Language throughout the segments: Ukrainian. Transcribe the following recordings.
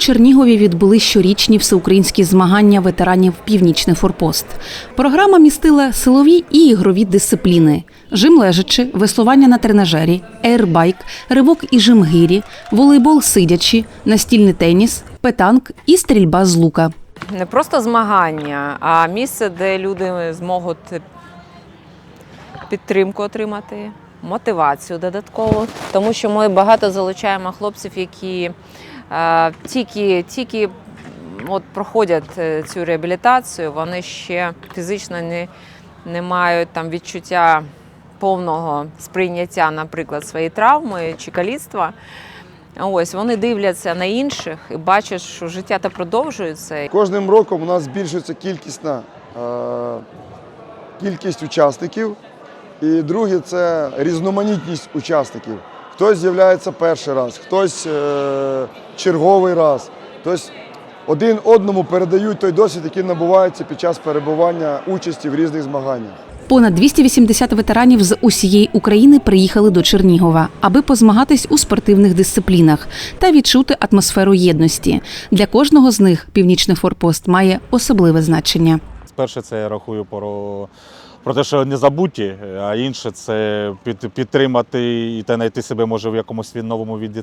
Чернігові відбули щорічні всеукраїнські змагання ветеранів Північний форпост. Програма містила силові і ігрові дисципліни: жим лежачи, веслування на тренажері, ейрбайк, ривок і жим гирі, волейбол сидячи, настільний теніс, петанк і стрільба з лука. не просто змагання, а місце, де люди зможуть підтримку отримати, мотивацію додаткову. Тому що ми багато залучаємо хлопців, які тільки, тільки от проходять е, цю реабілітацію, вони ще фізично не, не мають там відчуття повного сприйняття, наприклад, своєї травми чи каліцтва. Ось вони дивляться на інших і бачать, що життя та продовжується. Кожним роком у нас збільшується кількісна е, кількість учасників. І друге це різноманітність учасників. Хтось з'являється перший раз, хтось е, черговий раз, хтось один одному передають той досвід, який набувається під час перебування участі в різних змаганнях. Понад 280 ветеранів з усієї України приїхали до Чернігова, аби позмагатись у спортивних дисциплінах та відчути атмосферу єдності. Для кожного з них північний форпост має особливе значення. Перше, це я рахую про, про те, що не забуті, а інше це під, підтримати і та знайти себе може в якомусь новому віді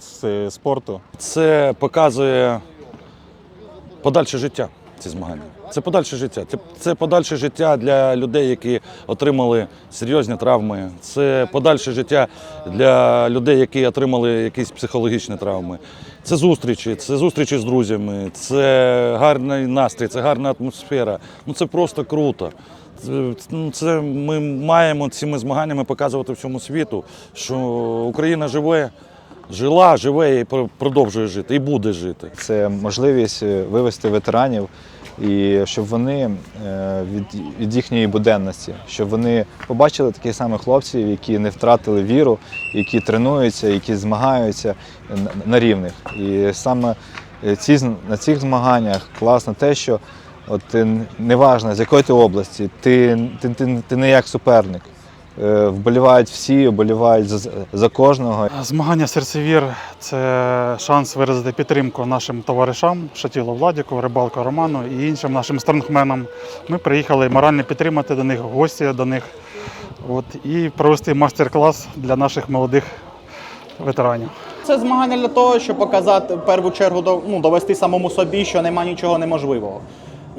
спорту. Це показує подальше життя. Ці змагання. Це подальше життя. Це, це подальше життя для людей, які отримали серйозні травми. Це подальше життя для людей, які отримали якісь психологічні травми. Це зустрічі, це зустрічі з друзями, це гарний настрій, це гарна атмосфера. Ну це просто круто. Це, ну, ми маємо цими змаганнями показувати всьому світу, що Україна живе, жила, живе і продовжує жити, і буде жити. Це можливість е, вивести ветеранів і щоб вони е, від, від їхньої буденності, щоб вони побачили таких самих хлопців, які не втратили віру, які тренуються, які змагаються на- рівних. І саме е, ці, на цих змаганнях класно те, що от ти не з якої ти області, ти, ти, ти, ти не як суперник. Е, Вболівають всі, вболівають за, за кожного. Змагання серцевір це шанс виразити підтримку нашим товаришам, Шатілу Владіку, Рибалко Роману і іншим нашим стронгменам. Ми приїхали морально підтримати до них гості до них от, і провести майстер-клас для наших молодих ветеранів. Це змагання для того, щоб показати в першу чергу ну, довести самому собі, що нема нічого неможливого.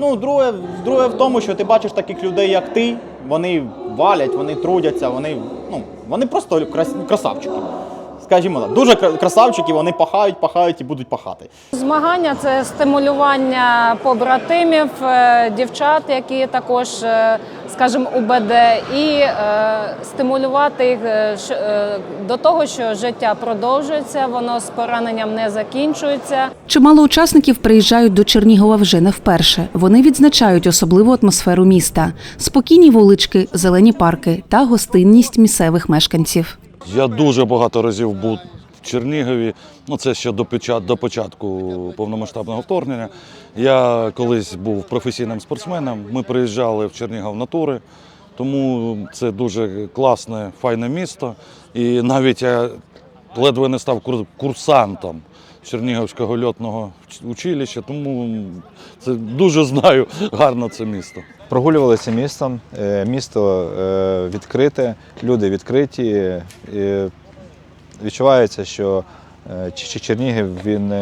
Ну, друге, друге в тому, що ти бачиш таких людей, як ти, вони валять, вони трудяться, вони, ну, вони просто крас, красавчики. Скажімо так, дуже красавчики, вони пахають, пахають і будуть пахати. Змагання це стимулювання побратимів, е, дівчат, які також, е, скажімо, УБД, і е, стимулювати їх до того, що життя продовжується, воно з пораненням не закінчується. Чимало учасників приїжджають до Чернігова вже не вперше. Вони відзначають особливу атмосферу міста, спокійні вулички, зелені парки та гостинність місцевих мешканців. Я дуже багато разів був в Чернігові. Ну це ще до до початку повномасштабного вторгнення. Я колись був професійним спортсменом. Ми приїжджали в Чернігов на тури, тому це дуже класне, файне місто. І навіть я ледве не став кур- курсантом Чернігівського льотного училища, тому це дуже знаю гарно це місто. Прогулювалися містом. Е, Місто е, відкрите, люди відкриті. І відчувається, що е, Ч- Ч- Чернігів він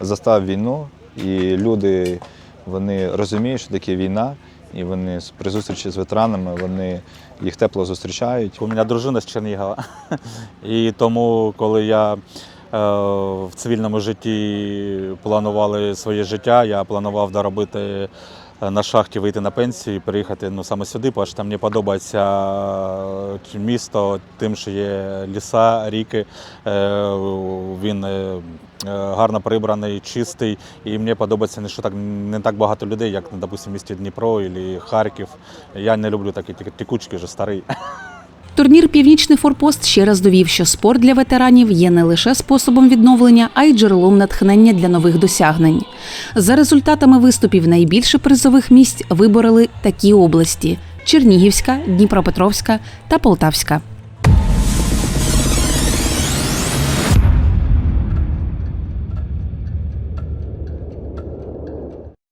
застав війну, і люди вони розуміють, що таке війна, і вони при зустрічі з ветеранами вони їх тепло зустрічають. У мене дружина з Чернігова. І тому, коли я в цивільному житті планували своє життя, я планував доробити е, на шахті вийти на пенсію і приїхати ну, саме сюди, тому там мені подобається е, місто тим, що є ліса, ріки. Е, Він е, е, гарно прибраний, чистий. І мені подобається, що так не так багато людей, як, допустимо, в місті Дніпро або Харків. Я не люблю такі тік- тікучки, вже старий. Турнір Північний форпост ще раз довів, що спорт для ветеранів є не лише способом відновлення, а й джерелом натхнення для нових досягнень. За результатами виступів найбільше призових місць вибороли такі області: Чернігівська, Дніпропетровська та Полтавська.